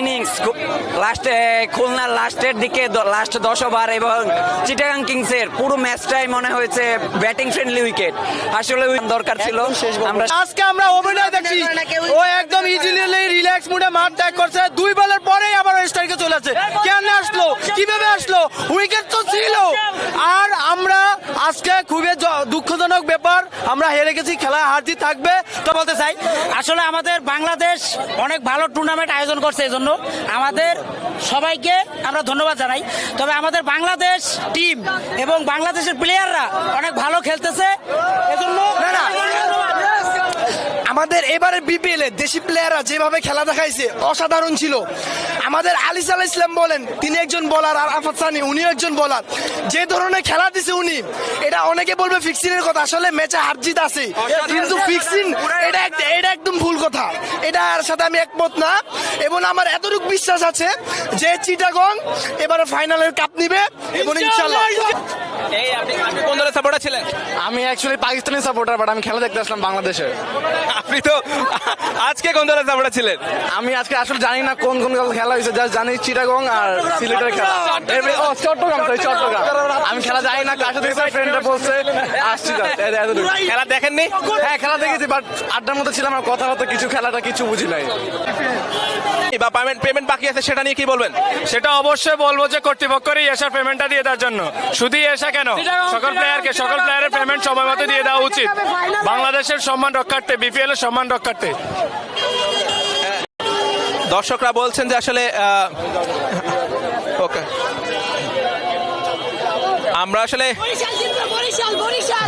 Innings লাস্টে খুলনার লাস্টের দিকে লাস্ট দশ ওভার এবং চিটাগাং কিংসের পুরো ম্যাচটাই মনে হয়েছে ব্যাটিং ফ্রেন্ডলি উইকেট আসলে দরকার ছিল। আমরা আজকে আমরা অভিনয় দেখছি। ও একদম ইজিলি রিল্যাক্স মুডে মাঠ ত্যাগ করছে। দুই বলের পরেই স্ট্রাইকে চলে আসছে। কেন আসলো? কীভাবে আসলো? উইকেট তো ছিল। আর আমরা আজকে খুবই দুঃখজনক ব্যাপার আমরা হেরে গেছি খেলা হারজি থাকবে। তো বলতে চাই আসলে আমাদের বাংলাদেশ অনেক ভালো টুর্নামেন্ট আয়োজন করছে এই জন্য আমাদের সবাইকে আমরা ধন্যবাদ জানাই। তবে আমাদের বাংলাদেশ টিম এবং বাংলাদেশের প্লেয়াররা অনেক ভালো খেলতেছে। এজন্য আমাদের এবারে বিপিএল এ দেশি প্লেয়াররা যেভাবে খেলা দেখাইছে অসাধারণ ছিল। আমাদের আলিস আল ইসলাম বলেন তিনি একজন বলার আর আফাত সানি উনিও একজন বলার যে ধরনের খেলা দিছে উনি এটা অনেকে বলবে ফিক্সিনের কথা আসলে ম্যাচে হার জিত আছে। কিন্তু ফিক্সিন এটা এটা একদম ভুল কথা। এটার সাথে আমি একমত না। এবং আমার এতটুকু বিশ্বাস আছে যে চিটাগং এবারে ফাইনালের কাপ নিবে এবং ইনশাল্লাহ এই আপনি আপনি কোন দলের সাপোর্টার ছিলেন? আমি অ্যাকচুয়ালি পাকিস্তানি সাপোর্টার বাট আমি খেলা দেখতে আসলাম বাংলাদেশের আপনি তো আজকে কোন দলের সাপোর্টার ছিলেন? আমি আজকে আসলে জানি না কোন কোন খেলা হয়েছে জাস্ট জানি চিটাগং আর সিলেটের খেলা। ও চট্টগ্রাম তো চট্টগ্রাম। আমি খেলা জানি না কার সাথে ফ্রেন্ডরা বলছে আসছি। খেলা দেখেননি? হ্যাঁ খেলা দেখেছি বাট আড্ডার মধ্যে ছিলাম আর কথা হতো কিছু খেলাটা কিছু বুঝি নাই। বা পেমেন্ট পেমেন্ট বাকি আছে সেটা নিয়ে কি বলবেন? সেটা অবশ্যই বলব যে কর্তৃপক্ষেরই এসার পেমেন্টটা দিয়ে দেওয়ার জন্য। শুধু এসা কেন? সকল প্লেয়ারকে সকল প্লেয়ারের পেমেন্ট সময় মতো দিয়ে দেওয়া উচিত। বাংলাদেশের সম্মান রক্ষার্থে বিপিএল এর সম্মান রক্ষার্থে। দর্শকরা বলছেন যে আসলে ওকে। আমরা আসলে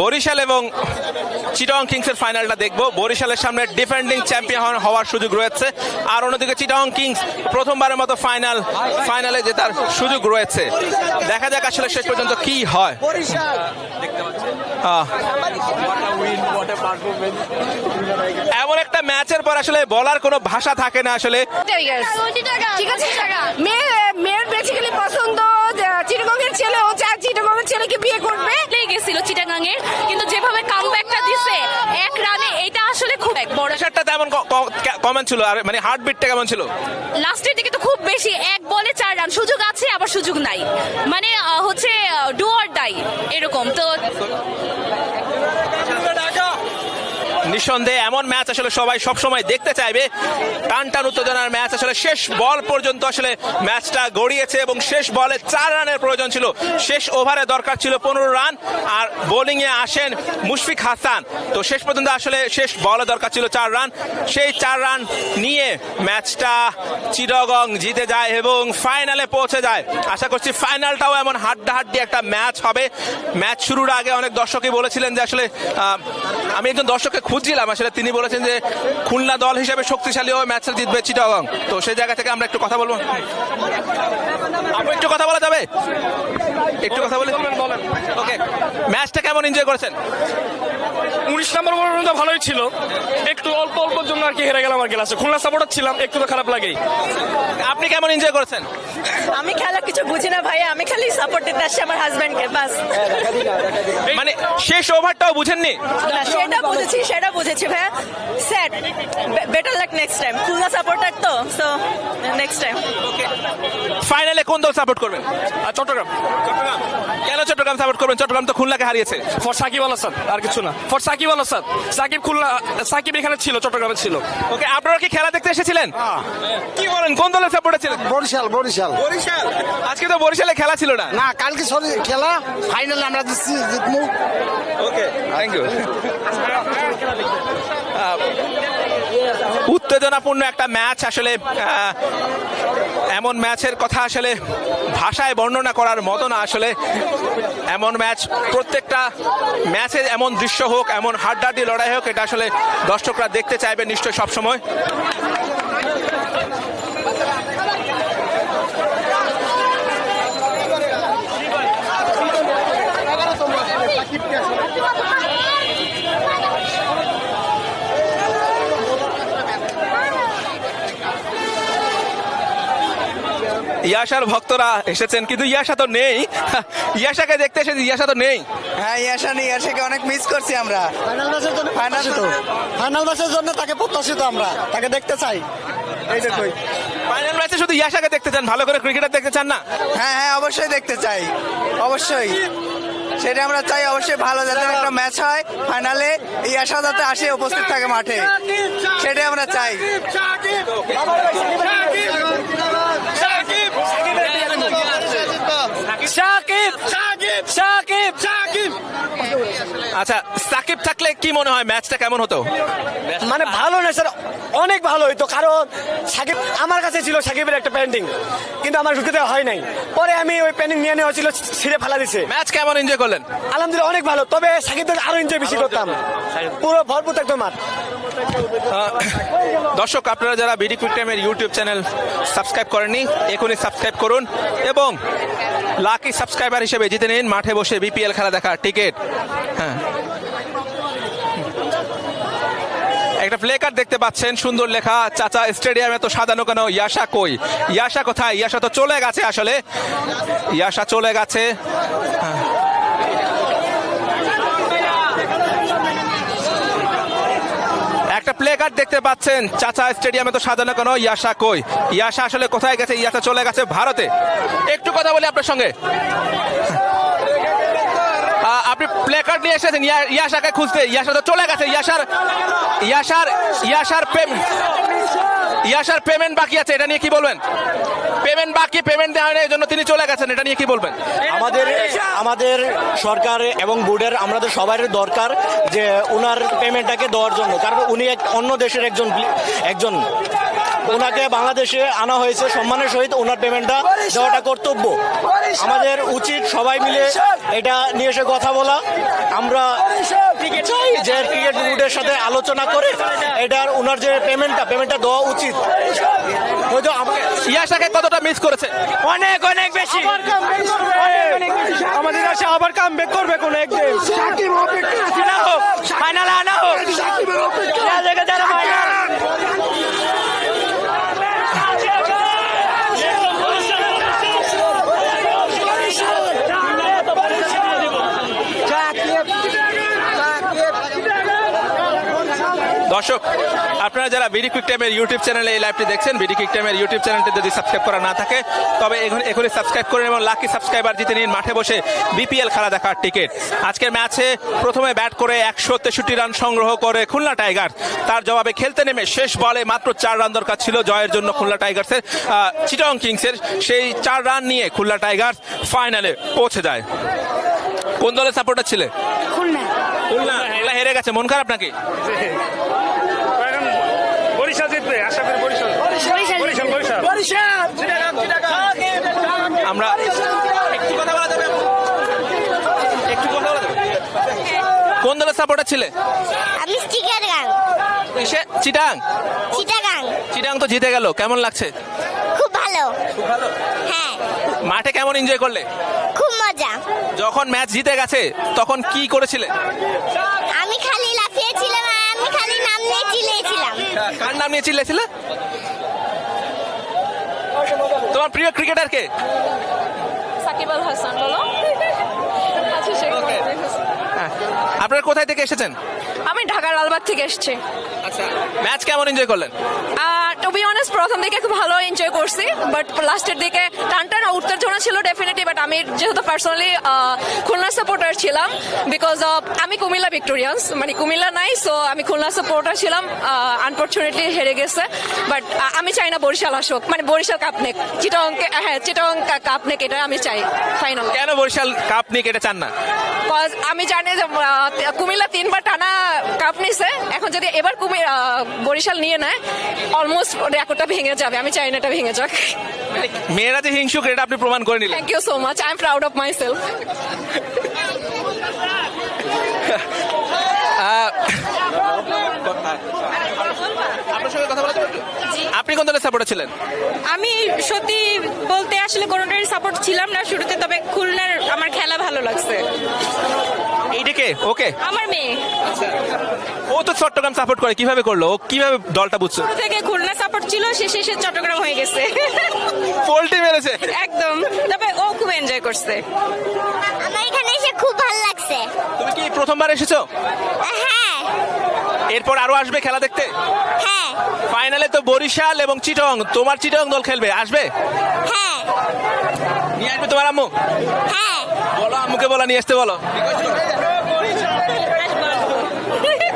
বরিশাল এবং চিটং কিংসের ফাইনালটা দেখব। বরিশালের সামনে ডিফেন্ডিং চ্যাম্পিয়ন হওয়ার সুযোগ রয়েছে। আর অন্যদিকে চিটং কিংস প্রথমবারের মতো ফাইনাল ফাইনালে জেতার সুযোগ রয়েছে। দেখা যাক আসলে শেষ পর্যন্ত কি হয়। এমন একটা ম্যাচের পর আসলে বলার কোনো ভাষা থাকে না আসলে। ঠিক আছে মেয়ে মেয়ের বেসিক্যালি পছন্দ চিটগঙ্গের ছেলে ও চায় চিটগঙ্গের ছেলেকে বিয়ে করবে প্লেই গেছিল চিটাগাং এর কিন্তু যেভাবে কামব্যাকটা দিছে এক রানে এটা আসলে খুব এক বড় প্রেশারটা কমেন্ট ছিল? আর মানে হার্টবিটটা কেমন ছিল? লাস্টের দিকে তো খুব বেশি এক বলে চার রান। সুযোগ আছে, আবার সুযোগ নাই। মানে হচ্ছে ডু অর ডাই এরকম। তো নিঃসন্দেহে এমন ম্যাচ আসলে সবাই সব সময় দেখতে চাইবে। টান টান উত্তেজনার ম্যাচ আসলে শেষ বল পর্যন্ত আসলে ম্যাচটা গড়িয়েছে এবং শেষ বলে চার রানের প্রয়োজন ছিল। শেষ ওভারে দরকার ছিল পনেরো রান আর বোলিং এ আসেন মুশফিক হাসান। তো শেষ পর্যন্ত আসলে শেষ বলে দরকার ছিল চার রান। সেই চার রান নিয়ে ম্যাচটা চিরগং জিতে যায় এবং ফাইনালে পৌঁছে যায়। আশা করছি ফাইনালটাও এমন হাড্ডাহাড্ডি একটা ম্যাচ হবে। ম্যাচ শুরুর আগে অনেক দর্শকই বলেছিলেন যে আসলে আমি একজন দর্শককে খুঁজছিলাম আসলে তিনি বলেছেন যে খুলনা দল হিসেবে শক্তিশালী হবে ম্যাচটা জিতবে চিটাগং। তো সেই জায়গা থেকে আমরা একটু কথা বলব। একটু কথা বলা যাবে? একটু কথা বলি ওকে ম্যাচটা কেমন এনজয় করেছেন? উনিশ নম্বর পর্যন্ত ভালোই ছিল। একটু অল্প অল্পর জন্য আর কি হেরে গেলাম আর কি লাস্টে খুলনা সাপোর্টার ছিলাম একটু তো খারাপ লাগেই। আপনি কেমন এনজয় করেছেন? আমি খেলা কিছু বুঝি না ভাই আমি খালি সাপোর্ট দিতে আসছি আমার হাজবেন্ডকে বাস। মানে শেষ ওভারটাও বুঝেননি? সেটা বুঝেছি সেটা বুঝেছি ভাই sir better luck next time Khulna supporter তো সো নেক্সট টাইম ফাইনালে কোন দল সাপোর্ট করবেন? আর চট্টগ্রাম। চট্টগ্রাম। কেন চট্টগ্রাম সাপোর্ট করবেন? চট্টগ্রাম তো খুলনাকে হারিয়েছে। ফর সাকিব আল আসাদ আর কিছু না। ফর সাকিব আল আসাদ সাকিব খুলনা সাকিব এখানে ছিল চট্টগ্রামে ছিল। ওকে আপনারা কি খেলা দেখতে এসেছিলেন? কি বলেন কোন দলের সাপোর্টার ছিলেন? বরিশাল বরিশাল। বরিশাল? আজকে তো বরিশালে খেলা ছিল না। না কালকে সরি খেলা। ফাইনালে আমরা জিতছি- জিতমু। ওকে থ্যাংক ইউ উত্তেজনাপূর্ণ একটা ম্যাচ। আসলে এমন ম্যাচের কথা আসলে ভাষায় বর্ণনা করার মতো না। আসলে, এমন ম্যাচ, প্রত্যেকটা ম্যাচে এমন দৃশ্য হোক, এমন হাড্ডাহাড্ডি লড়াই হোক, এটা আসলে দর্শকরা দেখতে চাইবে নিশ্চয়ই সবসময়। ইয়াশার ভক্তরা এসেছেন কিন্তু ইয়াশা তো নেই। ইয়াশাকে দেখতে এসেছি ইয়াশা তো নেই। হ্যাঁ ইয়াশা নেই ইয়াশাকে অনেক মিস করছি আমরা। ফাইনাল ম্যাচের জন্য ফাইনাল ফাইনাল ম্যাচের জন্য তাকে প্রত্যাশিত আমরা তাকে দেখতে চাই। এইটুকুই ফাইনাল ম্যাচে শুধু ইয়াশাকে দেখতে চান ভালো করে ক্রিকেটার দেখতে চান না? হ্যাঁ হ্যাঁ অবশ্যই দেখতে চাই অবশ্যই। সেটা আমরা চাই অবশ্যই ভালো যাতে একটা ম্যাচ হয় ফাইনালে এই আশা যাতে আসে উপস্থিত থাকে মাঠে। সেটাই আমরা চাই সাকিব সাকিব সাকিব আচ্ছা সাকিব থাকলে কি মনে হয় ম্যাচটা কেমন হতো? মানে ভালো না স্যার অনেক ভালো হইতো কারণ সাকিব আমার কাছে ছিল সাকিবের একটা পেন্টিং কিন্তু আমার দেওয়া হয় নাই। পরে আমি ওই পেন্টিং নিয়ে নেওয়া ছিল ছিঁড়ে ফেলা দিছে। ম্যাচ কেমন এনজয় করলেন? আলহামদুলিল্লাহ অনেক ভালো তবে সাকিব আরও এনজয় বেশি করতাম। পুরো ভরপুর একদম মাঠ। দর্শক আপনারা যারা বিডি কুইক টাইমের ইউটিউব চ্যানেল সাবস্ক্রাইব করেননি এখনই সাবস্ক্রাইব করুন এবং লাকি সাবস্ক্রাইবার হিসেবে জিতে নিন। মাঠে বসে বিপিএল খেলা দেখার টিকিট হ্যাঁ। একটা প্লে কার্ড দেখতে পাচ্ছেন, সুন্দর লেখা। চাচা, স্টেডিয়ামে তো সাজানো কেন ইয়াশা কই? ইয়াশা কোথায়? ইয়াশা তো চলে গেছে আসলে। ইয়াশা চলে গেছে। একটা প্লে কার্ড দেখতে পাচ্ছেন। চাচা, স্টেডিয়ামে তো সাজানো কেন ইয়াশা কই? ইয়াশা আসলে কোথায় গেছে? ইয়াশা চলে গেছে ভারতে। একটু কথা বলি আপনার সঙ্গে। আপনি প্লে কার্ড নিয়ে এসেছেন, ইয়া- ইয়াশাকে খুঁজতে। ইয়াশা তো চলে গেছে। ইয়াশার ইয়াশার ইয়াশার পেমেন্ট ইয়াশার পেমেন্ট বাকি আছে, এটা নিয়ে কি বলবেন? পেমেন্ট বাকি, পেমেন্ট দেওয়া হয় না এই জন্য তিনি চলে গেছেন, এটা নিয়ে কি বলবেন? আমাদের আমাদের সরকার এবং বোর্ডের, আমাদের সবার দরকার যে ওনার পেমেন্টটাকে দেওয়ার জন্য, কারণ উনি এক অন্য দেশের একজন একজন ওনাকে বাংলাদেশে আনা হয়েছে সম্মানের সহিত ওনার পেমেন্টটা দেওয়াটা কর্তব্য। আমাদের উচিত সবাই মিলে এটা নিয়ে এসে কথা বলা। আমরা চাই যে ক্রিকেট বোর্ডের সাথে আলোচনা করে এটার ওনার যে পেমেন্টটা পেমেন্টটা দেওয়া উচিত। হয়তো আমার ইয়াশাকে কতটা মিস করেছে? অনেক অনেক বেশি। আমাদের কাছে আবার কাম ব্যাক করবে। কোন একদিন। আনা হোক ফাইনালে আনা হোক যা জায়গা যারা ফাইনাল দর্শক আপনারা যারা বিডি কুইক টাইমের ইউটিউব চ্যানেলে এই লাইভটি দেখছেন বিডি কুইক টাইমের ইউটিউব চ্যানেলটি যদি সাবস্ক্রাইব করা না থাকে তবে এখন এখনই সাবস্ক্রাইব করুন এবং লাকি সাবস্ক্রাইবার জিতে নিন মাঠে বসে বিপিএল খেলা দেখার টিকিট আজকের ম্যাচে প্রথমে ব্যাট করে একশো তেষট্টি রান সংগ্রহ করে খুলনা টাইগার তার জবাবে খেলতে নেমে শেষ বলে মাত্র চার রান দরকার ছিল জয়ের জন্য খুলনা টাইগার্সের চিটং কিংসের সেই চার রান নিয়ে খুলনা টাইগার্স ফাইনালে পৌঁছে যায়। কোন দলের সাপোর্টার ছিলে? খুলনা। খুলনা। হেরে গেছে। মন খারাপ নাকি বরিশাল জিতবে আশা করি বরিশাল বরিশাল বরিশাল আমরা একটু কথা বলা যাবে একটু কথা বলা যাবে কোন দলের সাপোর্টার ছিলে আমি স্টিকার গান এসে চিটাং চিটাগাং চিটাং তো জিতে গেল। কেমন লাগছে? খুব ভালো। হ্যাঁ। মাঠে কেমন এনজয় করলে? খুব মজা। যখন ম্যাচ জিতে গেছে তখন কি করেছিলে? আমি খালি লাফিয়েছিলাম আর আমি খালি নাম নিয়ে চিল্লিয়েছিলাম কার নাম নিয়ে চিল্লেছিলে? তোমার প্রিয় ক্রিকেটার কে? সাকিব আল হাসান বলো। হ্যাঁ। আপনারা কোথায় থেকে এসেছেন? আমি ঢাকার লালবাগ থেকে এসেছি। আচ্ছা ম্যাচ কেমন এনজয় করলেন? বি অনেস্ট প্রথম দিকে খুব ভালো এনজয় করছি বাট লাস্টের দিকে টান টান উত্তর জন্য ছিল ডেফিনেটলি বাট আমি যেহেতু পার্সোনালি খুলনা সাপোর্টার ছিলাম বিকজ অফ আমি কুমিল্লা ভিক্টোরিয়ান্স মানে কুমিল্লা নাই সো আমি খুলনা সাপোর্টার ছিলাম আনফর্চুনেটলি হেরে গেছে বাট আমি চাই না বরিশাল আসুক মানে বরিশাল কাপ নেক চিটং হ্যাঁ চিটং কাপ নেক এটা আমি চাই ফাইনাল কেন বরিশাল কাপ নিয়ে কেটে চান না? Cause আমি জানি যে কুমিল্লা তিনবার টানা কাপ নিছে এখন যদি এবার কুমি বরিশাল নিয়ে নেয় অলমোস্ট রেকর্ডটা ভেঙে যাবে আমি চাই না এটা ভেঙে যাক। মেয়েরা যে হিংসুক এটা আপনি প্রমাণ করে নিলেন। Thank you so much I am proud of myself? আপনি কোন দলের সাপোর্টার ছিলেন? আমি সত্যি বলতে আসলে কোনোটারই সাপোর্ট ছিলাম না শুরুতে তবে খুলনার আমার খেলা ভালো লাগছে। এইটাকে ওকে। আমার মেয়ে। ও তো চট্টগ্রাম সাপোর্ট করে কীভাবে করল? ও কীভাবে দলটা বুঝছ? শুরু থেকে খুলনা সাপোর্ট ছিল শেষে এসে চট্টগ্রাম হয়ে গেছে। পোল্টি মেরেছে। একদম। তবে ও খুব এনজয় করছে। আমার এখানে এসে খুব ভালো লাগছে। তুমি কি প্রথমবার এসেছ? হ্যাঁ। এরপর আরও আসবে খেলা দেখতে? হ্যাঁ। ফাইনালে তো বরিশাল এবং চিটং। তোমার চিটং দল খেলবে। আসবে? হ্যাঁ। নিয়ে আসবে তোমার আম্মু? হ্যাঁ। বলো আম্মুকে বলো নিয়ে আসতে বলো।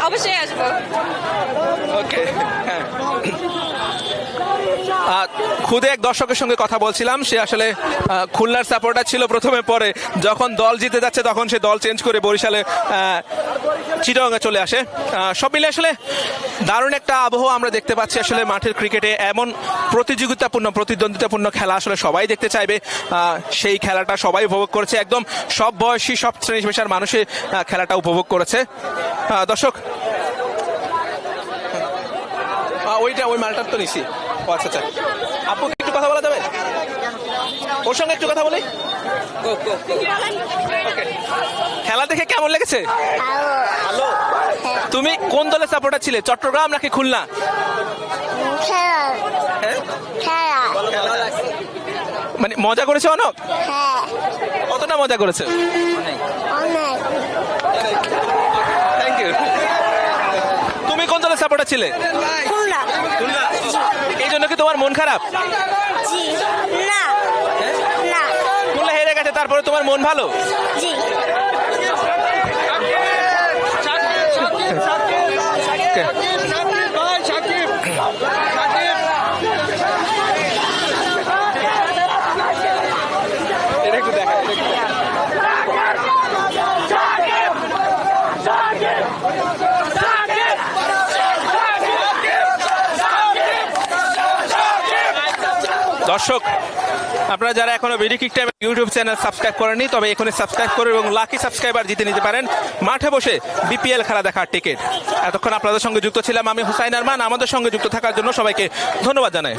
অবশ্যই আসব। ওকে খুদে এক দর্শকের সঙ্গে কথা বলছিলাম। সে আসলে খুলনার সাপোর্টার ছিল প্রথমে, পরে যখন দল জিতে যাচ্ছে তখন সে দল চেঞ্জ করে বরিশালে চিটংয়ে চলে আসে। সব মিলে আসলে দারুণ একটা আবহাওয়া আমরা দেখতে পাচ্ছি আসলে মাঠের ক্রিকেটে। এমন প্রতিযোগিতাপূর্ণ, প্রতিদ্বন্দ্বিতাপূর্ণ খেলা আসলে সবাই দেখতে চাইবে। সেই খেলাটা সবাই উপভোগ করেছে। একদম সব বয়সী, সব শ্রেণি পেশার মানুষে খেলাটা উপভোগ করেছে। দর্শক ওইটা, ওই মালটার তো ও আচ্ছা আচ্ছা। আপু একটু কথা বলা যাবে? ওর সঙ্গে একটু কথা বলি? খেলা দেখে কেমন লেগেছে? ভালো। তুমি কোন দলের সাপোর্টার ছিলে চট্টগ্রাম নাকি খুলনা? খেলা। হ্যাঁ? মানে মজা করেছে অনক হ্যাঁ। কতটা মজা করেছে অনেক থ্যাংক ইউ তুমি কোন দলের সাপোর্টার ছিলে? খুলনা। খুলনা। এই জন্য কি তোমার মন খারাপ? জি। না। না। খুলনা হেরে গেছে তারপরে তোমার মন ভালো? জি। দর্শক আপনারা যারা এখনও video quick time YouTube channel subscribe করেননি তবে এখানে সাবস্ক্রাইব করে এবং লাকি সাবস্ক্রাইবার জিতে নিতে পারেন মাঠে বসে বিপিএল খেলা দেখার টিকিট এতক্ষণ আপনাদের সঙ্গে যুক্ত ছিলাম আমি হুসাইন আরমান আমাদের সঙ্গে যুক্ত থাকার জন্য সবাইকে ধন্যবাদ জানাই